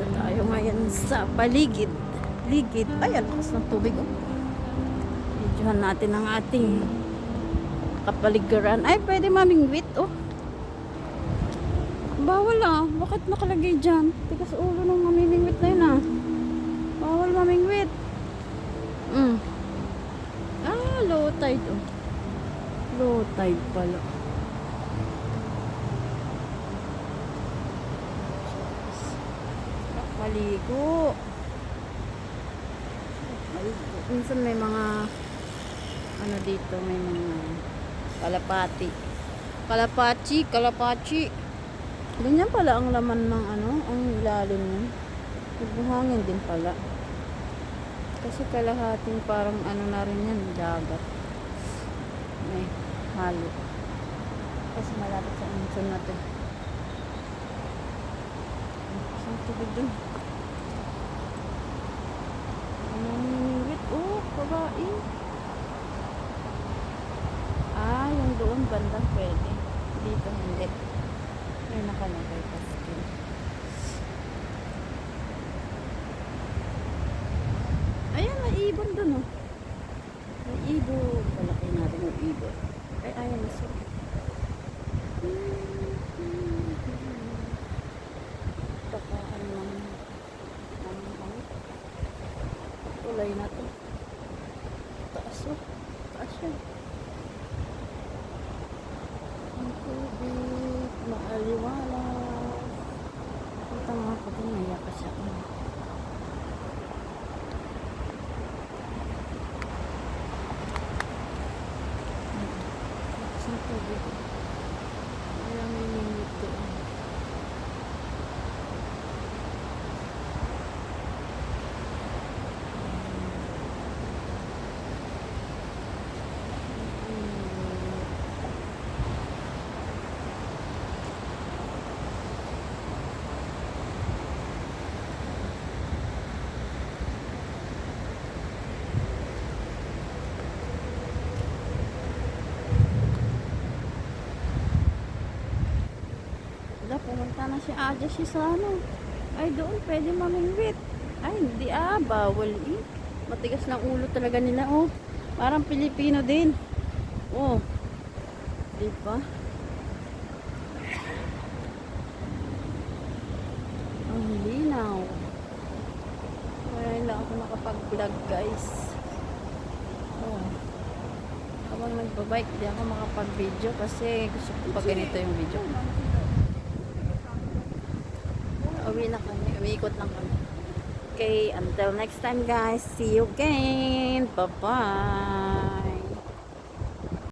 Dito tayo ngayon sa paligid. Ligid. Ay, ang lakas ng tubig. Oh. Videohan natin ang ating kapaligiran. Ay, pwede mamingwit. Oh. Bawal ah. Bakit nakalagay dyan? Tigas ulo ng mamimingwit na yun ah. Bawal mamingwit. Mm. Ah, low tide oh. Low tide pala. Maligo. Maligo. Minsan may mga ano dito, may mga kalapati. Kalapachi, kalapachi. Ganyan pala ang laman ng ano, ang ilalim niya. Nagbuhangin din pala. Kasi kalahating parang ano na rin yan, dagat. May halo. Kasi malapit sa insun na. Tubig dun? Namimingwit. Oh, babae. Ah, yung doon bandang pwede. Dito hindi. May nakalagay pa skin. Ayan, may ibon dun oh. May ibon. Palaki natin yung ibon. Ay, ayan sorry. Baka ano lang. Ano ano. Kulay na to. Taas oh. Taas yan. Ang tubig. Maaliwalas. Punta nga ako dun. Naya pa siya. Ano. Lakas ng tubig. Wala may minute doon. Wala, pumunta na si Aja si sa ano. Ay, doon pwede mamingwit. Ay, hindi ah, bawal eh. Matigas ng ulo talaga nila, oh. Parang Pilipino din. Oh. Di ba? Ang linaw. Kaya lang ako nakapag-vlog, guys. Oh. Habang nagbabike, di ako makapag-video kasi gusto ko pa ganito yung video. Uwi na Umiikot lang kami. Okay, until next time guys. See you again. Bye-bye.